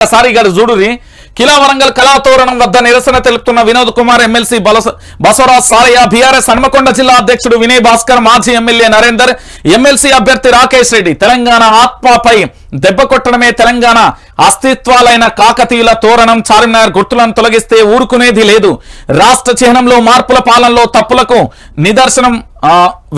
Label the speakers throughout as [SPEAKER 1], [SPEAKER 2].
[SPEAKER 1] ఒకసారి ఇక్కడ చూడుని కిలా వరంగల్ కళాతోరణం వద్ద నిరసన తెలుపుతున్న వినోద్ కుమార్ ఎమ్మెల్సీ బసవరాజ్ సారయ్య బీఆర్ఎస్ హన్మకొండ జిల్లా అధ్యక్షుడు వినయ్ భాస్కర్ మాజీ ఎమ్మెల్యే నరేందర్ ఎమ్మెల్సీ అభ్యర్థి రాకేష్ రెడ్డి. తెలంగాణ ఆత్మపై దెబ్బ కొట్టడమే తెలంగాణ అస్తిత్వాలైన కాకతీయుల తోరణం చార్మినార్ గుర్తులను తొలగిస్తే ఊరుకునేది లేదు. రాష్ట్ర చిహ్నంలో మార్పుల పాలనలో తప్పులకు నిదర్శనం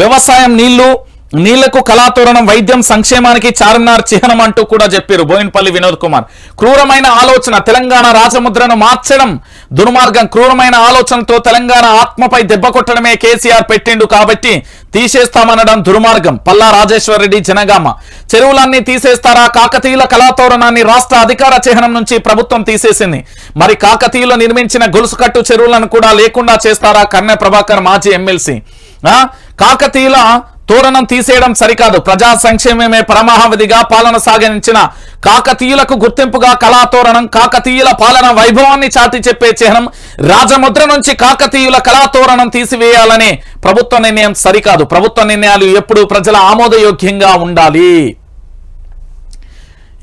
[SPEAKER 1] వ్యవసాయం నీళ్ళు నీళ్ళకు కళాతోరణం వైద్యం సంక్షేమానికి చార్మినార్ చిహ్నం అంటూ కూడా చెప్పారు బోయినపల్లి వినోద్ కుమార్. క్రూరమైన ఆలోచన తెలంగాణ రాజముద్రను మార్చడం దుర్మార్గం. క్రూరమైన ఆలోచనతో తెలంగాణ ఆత్మపై దెబ్బ కొట్టడమే కేసీఆర్ పెట్టిండు కాబట్టి తీసేస్తామనడం దుర్మార్గం. పల్లా రాజేశ్వరరెడ్డి జనగామ. చెరువులన్నీ తీసేస్తారా? కాకతీయుల కళాతోరణాన్ని రాష్ట్ర అధికార చిహ్నం నుంచి ప్రభుత్వం తీసేసింది. మరి కాకతీయులు నిర్మించిన గొలుసుకట్టు చెరువులను కూడా లేకుండా చేస్తారా? కన్నె ప్రభాకర్ మాజీ ఎమ్మెల్సీ. ఆ? కాకతీయుల తోరణం తీసేయడం సరికాదు. ప్రజా సంక్షేమమే పరమావధిగా పాలన సాగించిన కాకతీయులకు గుర్తింపుగా కళాతోరణం కాకతీయుల పాలన వైభవాన్ని చాటి చెప్పే చిహ్నం రాజముద్ర నుంచి కాకతీయుల కళాతోరణం తీసివేయాలనే ప్రభుత్వ నిర్ణయం సరికాదు. ప్రభుత్వ నిర్ణయాలు ఎప్పుడూ ప్రజల ఆమోదయోగ్యంగా ఉండాలి.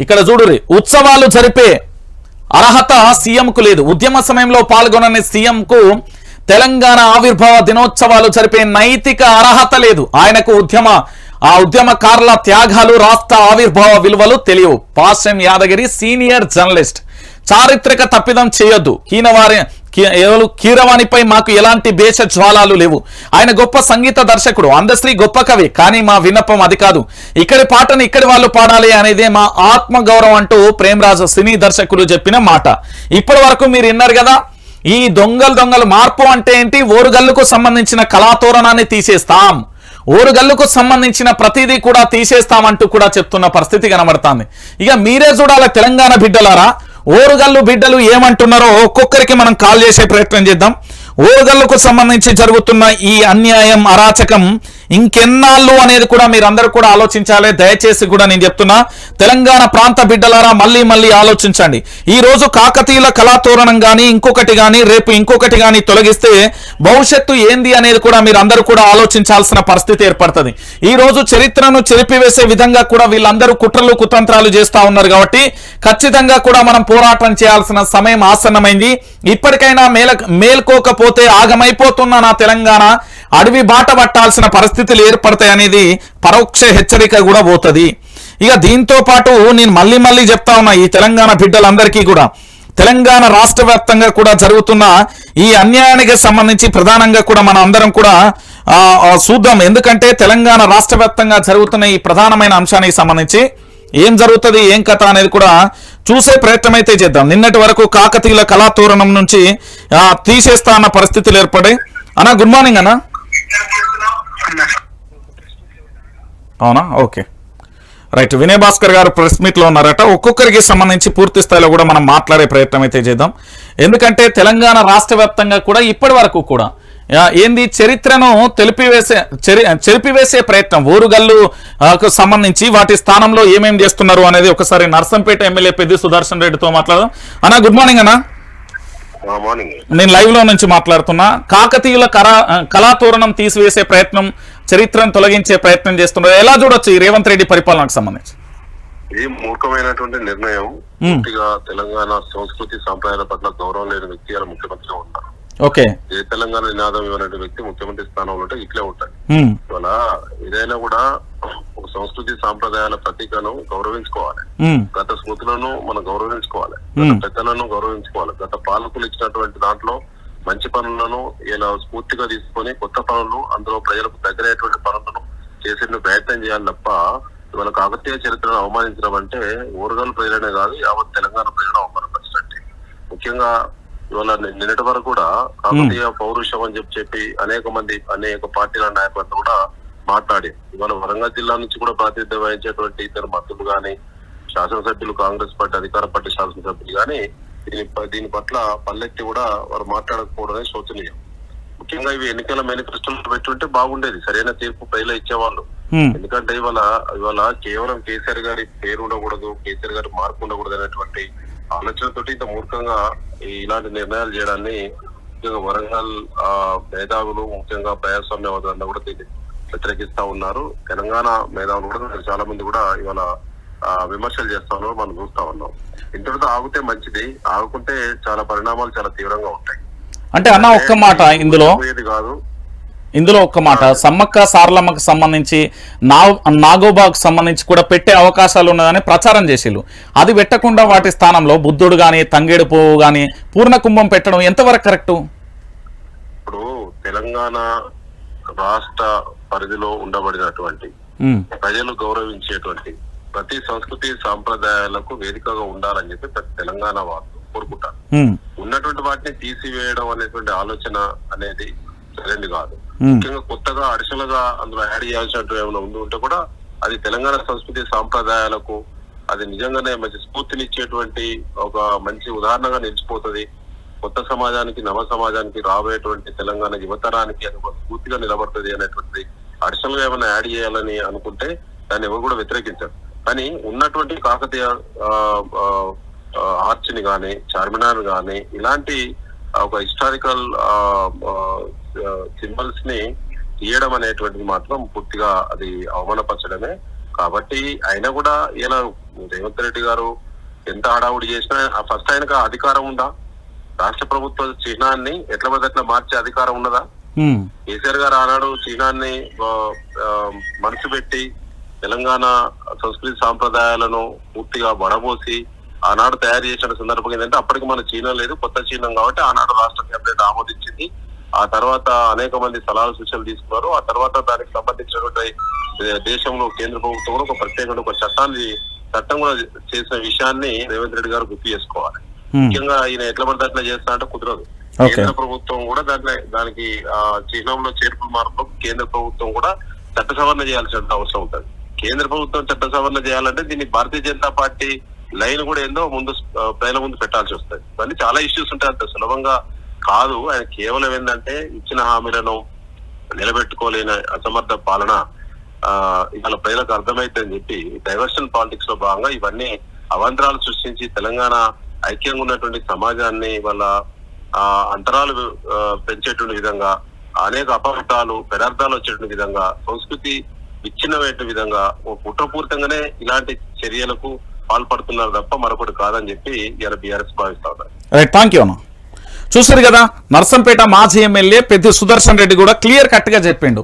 [SPEAKER 1] ఇక్కడ చూడురి ఉత్సవాలు జరిపే అర్హత సీఎంకు లేదు. ఉద్యమ సమయంలో పాల్గొనని సీఎంకు తెలంగాణ ఆవిర్భావ దినోత్సవాలు జరిపే నైతిక అర్హత లేదు. ఆయనకు ఉద్యమ ఆ ఉద్యమకారుల త్యాగాలు రాష్ట్ర ఆవిర్భావ విలువలు తెలియవు. Pashyam Yadagiri senior journalist. చారిత్రక తప్పిదం చేయొద్దు. హీనవారి కీరవాణిపై మాకు ఎలాంటి భేష జ్వాలాలు లేవు. ఆయన గొప్ప సంగీత దర్శకుడు అందశ్రీ గొప్ప కవి. కానీ మా విన్నపం అది కాదు. ఇక్కడి పాటను ఇక్కడి వాళ్ళు పాడాలి అనేదే మా ఆత్మగౌరవం అంటూ ప్రేమరాజు సినీ దర్శకులు చెప్పిన మాట. ఇప్పటి వరకు మీరు విన్నారు కదా ఈ దొంగలు దొంగలు మార్పు అంటే ఏంటి? ఓరుగల్లుకు సంబంధించిన కళాతోరణాన్ని తీసేస్తాం. ఓరుగల్లుకు సంబంధించిన ప్రతిదీ కూడా తీసేస్తామంటూ కూడా చెప్తున్న పరిస్థితి కనబడుతుంది. ఇక మీరే చూడాలి తెలంగాణ బిడ్డలారా? ఓరుగల్లు బిడ్డలు ఏమంటున్నారో ఒక్కొక్కరికి మనం కాల్ చేసే ప్రయత్నం చేద్దాం. ఓరుగల్లుకు సంబంధించి జరుగుతున్న ఈ అన్యాయం అరాచకం ఇంకెన్నాళ్ళు అనేది కూడా మీరందరూ కూడా ఆలోచించాలి. దయచేసి కూడా నేను చెప్తున్నా తెలంగాణ ప్రాంత బిడ్డలారా మళ్ళీ మళ్ళీ ఆలోచించండి. ఈ రోజు కాకతీయుల కళాతోరణం కానీ ఇంకొకటి కానీ రేపు ఇంకొకటి కానీ తొలగిస్తే భవిష్యత్తు ఏంది అనేది కూడా మీరు అందరూ కూడా ఆలోచించాల్సిన పరిస్థితి ఏర్పడుతుంది. ఈ రోజు చరిత్రను చెరిపివేసే విధంగా కూడా వీళ్ళందరూ కుట్రలు కుతంత్రాలు చేస్తా ఉన్నారు కాబట్టి ఖచ్చితంగా కూడా మనం పోరాటం చేయాల్సిన సమయం ఆసన్నమైంది. ఇప్పటికైనా మేల మేల్కోకపోతే ఆగమైపోతున్న నా తెలంగాణ అడవి బాట పట్టాల్సిన పరిస్థితులు ఏర్పడతాయి అనేది పరోక్ష హెచ్చరిక కూడా పోతుంది. ఇక దీంతో పాటు నేను మళ్ళీ మళ్ళీ చెప్తా ఉన్నా ఈ తెలంగాణ బిడ్డలందరికీ కూడా. తెలంగాణ రాష్ట్ర వ్యాప్తంగా కూడా జరుగుతున్న ఈ అన్యాయానికి సంబంధించి ప్రధానంగా కూడా మన అందరం కూడా చూద్దాం. ఎందుకంటే తెలంగాణ రాష్ట్ర వ్యాప్తంగా జరుగుతున్న ఈ ప్రధానమైన అంశానికి సంబంధించి ఏం జరుగుతుంది ఏం కథ అనేది కూడా చూసే ప్రయత్నం అయితే చేద్దాం. నిన్నటి వరకు కాకతీయుల కళాతోరణం నుంచి తీసేస్తా అన్న పరిస్థితులు ఏర్పడాయి అన్నా గుడ్ మార్నింగ్ అన్నా. అవునా? ఓకే. రైట్ వినయ్ భాస్కర్ గారు ప్రెస్ మీట్లో ఉన్నారట. ఒక్కొక్కరికి సంబంధించి పూర్తి స్థాయిలో కూడా మనం మాట్లాడే ప్రయత్నం అయితే చేద్దాం. ఎందుకంటే తెలంగాణ రాష్ట్ర వ్యాప్తంగా కూడా ఇప్పటి వరకు కూడా ఏంది చరిత్రను తెలిపివేసే చెరి చెరిపివేసే ప్రయత్నం ఊరుగల్లు సంబంధించి వాటి స్థానంలో ఏమేం చేస్తున్నారు అనేది ఒకసారి నర్సంపేట ఎమ్మెల్యే పెద్ది సుదర్శన్ రెడ్డితో మాట్లాడదాం. అన్నా గుడ్ మార్నింగ్ అన్నా. నేను లైవ్లో నుంచి మాట్లాడుతున్నా. కాకతీయుల కళా కళాతోరణం తీసివేసే ప్రయత్నం చరిత్రను తొలగించే ప్రయత్నం చేస్తున్నారు ఎలా చూడొచ్చు ఈ రేవంత్ రెడ్డి పరిపాలనకు సంబంధించి?
[SPEAKER 2] ఇది మూర్ఖమైనటువంటి నిర్ణయం. పూర్తిగా తెలంగాణ సంస్కృతి సాంప్రదాయాల పట్ల గౌరవం లేని వ్యక్తి అలా ముఖ్యమంత్రిగా ఉంటారు.
[SPEAKER 1] ఓకే.
[SPEAKER 2] ఏ తెలంగాణ నినాదం ఇవ్వనటువంటి వ్యక్తి ముఖ్యమంత్రి స్థానంలో ఉంటే ఇట్లే ఉంటాయి ఇవాళ ఏదైనా కూడా ఒక సంస్కృతి సాంప్రదాయాల ప్రతీకను గౌరవించుకోవాలి. గత స్మృతులను మనం గౌరవించుకోవాలి. గత పెద్దలను గౌరవించుకోవాలి. గత పాలకులు ఇచ్చినటువంటి దాంట్లో మంచి పనులను ఇలా స్ఫూర్తిగా తీసుకొని కొత్త పనులు అందులో ప్రజలకు దగ్గరయ్యేటువంటి పనులను చేసే ప్రయత్నం చేయాలి తప్ప ఇవాళ కాకతీయ చరిత్రను అవమానించడం అంటే ఊరగల్ ప్రజలనే కాదు యావత్ తెలంగాణ ప్రజలను అవమానపరిచినట్టే. ముఖ్యంగా ఇవాళ నిన్నటి వరకు కూడా కాకతీయ పౌరుషం అని చెప్పి చెప్పి అనేక మంది అనేక పార్టీల నాయకులతో కూడా మాట్లాడి ఇవాళ వరంగల్ జిల్లా నుంచి కూడా ప్రాతినిధ్యం వహించేటువంటి ఇద్దరు మంత్రులు గాని శాసనసభ్యులు కాంగ్రెస్ పార్టీ అధికార పార్టీ శాసనసభ్యులు గాని దీని దీని పట్ల పల్లెత్తి కూడా వారు మాట్లాడకపోవడమే శోచనీయం. ముఖ్యంగా ఇవి ఎన్నికల మేనిఫెస్టోలో పెట్టుంటే బాగుండేది. సరైన తీర్పు ప్రజలు ఇచ్చేవాళ్ళు. ఎందుకంటే ఇవాళ ఇవాళ కేవలం కేసీఆర్ గారి పేరు ఉండకూడదు కేసీఆర్ గారి మార్పు ఉండకూడదు అనేటువంటి ఆలోచనతోటి ఇంత మూర్ఖంగా ఇలాంటి నిర్ణయాలు చేయడాన్ని ముఖ్యంగా వరంగల్ ఆ, మేధావులు ముఖ్యంగా ప్రజాస్వామ్యవాదులంతా కూడా దీన్ని వ్యతిరేకిస్తా ఉన్నారు. తెలంగాణ మేధావులు కూడా చాలా మంది కూడా ఇవాళ విమర్శలు చేస్తా ఉన్నారో మనం చూస్తా ఉన్నాం. ఇంతటితో ఆగితే మంచిది. ఆగుకుంటే చాలా పరిణామాలు చాలా తీవ్రంగా ఉంటాయి.
[SPEAKER 1] అంటే అన్న ఒక్క మాట ఇందులో.
[SPEAKER 2] కాదు.
[SPEAKER 1] ఇందులో ఒక్క మాట సమ్మక్క సారలమ్మకు సంబంధించి నా నాగోబాకు సంబంధించి కూడా పెట్టే అవకాశాలు ఉన్నదని ప్రచారం చేసిళ్ళు. అది పెట్టకుండా వాటి స్థానంలో బుద్ధుడు గాని తంగేడు పువ్వు గాని పూర్ణ కుంభం పెట్టడం ఎంతవరకు కరెక్టు?
[SPEAKER 2] ఇప్పుడు తెలంగాణ రాష్ట్ర పరిధిలో ఉండబడినటువంటి ప్రజలు గౌరవించేటువంటి ప్రతి సంస్కృతి సాంప్రదాయాలకు వేదికగా ఉండాలని చెప్పి ప్రతి తెలంగాణ వాళ్ళు కోరుకుంటారు. ఉన్నటువంటి వాటిని తీసివేయడం అనేటువంటి ఆలోచన అనేది సరైనది కాదు. ముఖ్యంగా కొత్తగా అడిషనల్గా అందులో యాడ్ చేయాల్సినట్టు ఏమైనా ఉంది ఉంటే కూడా అది తెలంగాణ సంస్కృతి సాంప్రదాయాలకు అది నిజంగానే మంచి స్ఫూర్తినిచ్చేటువంటి ఒక మంచి ఉదాహరణగా నిలిచిపోతుంది. కొత్త సమాజానికి నవ సమాజానికి రాబోయేటువంటి తెలంగాణ యువతరానికి అది ఒక స్ఫూర్తిగా నిలబడుతుంది అనేటువంటి అడిషనల్గా ఏమైనా యాడ్ చేయాలని అనుకుంటే దాన్ని ఎవరు కూడా వ్యతిరేకించారు. కానీ ఉన్నటువంటి కాకతీయ ఆ, ఆ, ఆ, ఆర్చ్ని గాని చార్మినార్ గాని ఇలాంటి ఒక హిస్టారికల్ సింబల్స్ని తీయడం అనేటువంటిది మాత్రం పూర్తిగా అది అవమానపరచడమే. కాబట్టి అయినా కూడా ఇలా రేవంత్ రెడ్డి గారు ఎంత హడావుడి చేసినా ఫస్ట్ ఆయనకు అధికారం ఉందా? రాష్ట్ర ప్రభుత్వ చిహ్నాన్ని ఎట్ల పడితే అట్లా మార్చే అధికారం ఉన్నదా? కేసీఆర్ గారు ఆనాడు ఆ, మనసు పెట్టి తెలంగాణ సంస్కృతి సాంప్రదాయాలను పూర్తిగా వడబోసి ఆనాడు తయారు చేసిన సందర్భం ఏంటంటే అప్పటికి మన చీనా లేదు కొత్త చీనం కాబట్టి ఆనాడు రాష్ట్ర కేబినెట్ ఆమోదించింది. ఆ తర్వాత అనేక మంది సలహాలు సూచనలు తీసుకున్నారు. ఆ తర్వాత దానికి సంబంధించినటువంటి దేశంలో కేంద్ర ప్రభుత్వం కూడా ఒక ప్రత్యేకమైన ఒక చట్టాన్ని చట్టం కూడా చేసిన విషయాన్ని రేవంత్ రెడ్డి గారు గుర్తు చేసుకోవాలి. ముఖ్యంగా ఈయన ఎట్లా పడితే అట్లా చేస్తా అంటే కుదరదు. కేంద్ర ప్రభుత్వం కూడా దాంట్లో దానికి ఆ, చిహ్నంలో చేర్పుల మార్పు కేంద్ర ప్రభుత్వం కూడా చట్ట సవరణ చేయాల్సిన అవసరం ఉంటుంది. కేంద్ర ప్రభుత్వం చట్ట సవరణ చేయాలంటే దీన్ని భారతీయ జనతా పార్టీ లైన్ కూడా ఏందో ముందు ప్రజల ముందు పెట్టాల్సి వస్తుంది. ఇవన్నీ చాలా ఇష్యూస్ ఉంటాయి. అంత సులభంగా కాదు. ఆయన కేవలం ఏంటంటే ఇచ్చిన హామీలను నిలబెట్టుకోలేని అసమర్థ పాలన ఆ ఇవాళ ప్రజలకు అర్థమైందని చెప్పి డైవర్షన్ పాలిటిక్స్లో భాగంగా ఇవన్నీ అవంతరాలు సృష్టించి తెలంగాణ ఐక్యంగా ఉన్నటువంటి సమాజాన్ని వాళ్ళ ఆ అంతరాలు పెంచేటువంటి విధంగా అనేక అపహృతాలు పెడార్థాలు వచ్చేటువంటి విధంగా సంస్కృతి విచ్ఛిన్నమైన విధంగా ఓ కుట్రపూరితంగానే ఇలాంటి చర్యలకు పాల్పడుతున్నారు తప్ప మరొకటి కాదని చెప్పి ఇలా బీఆర్ఎస్ భావిస్తా ఉన్నారు.
[SPEAKER 1] రైట్ థ్యాంక్ యూ అన్న. చూసారు కదా నర్సంపేట మాజీ ఎమ్మెల్యే పెద్ద సుదర్శన్ రెడ్డి కూడా క్లియర్ కట్గా చెప్పిండు.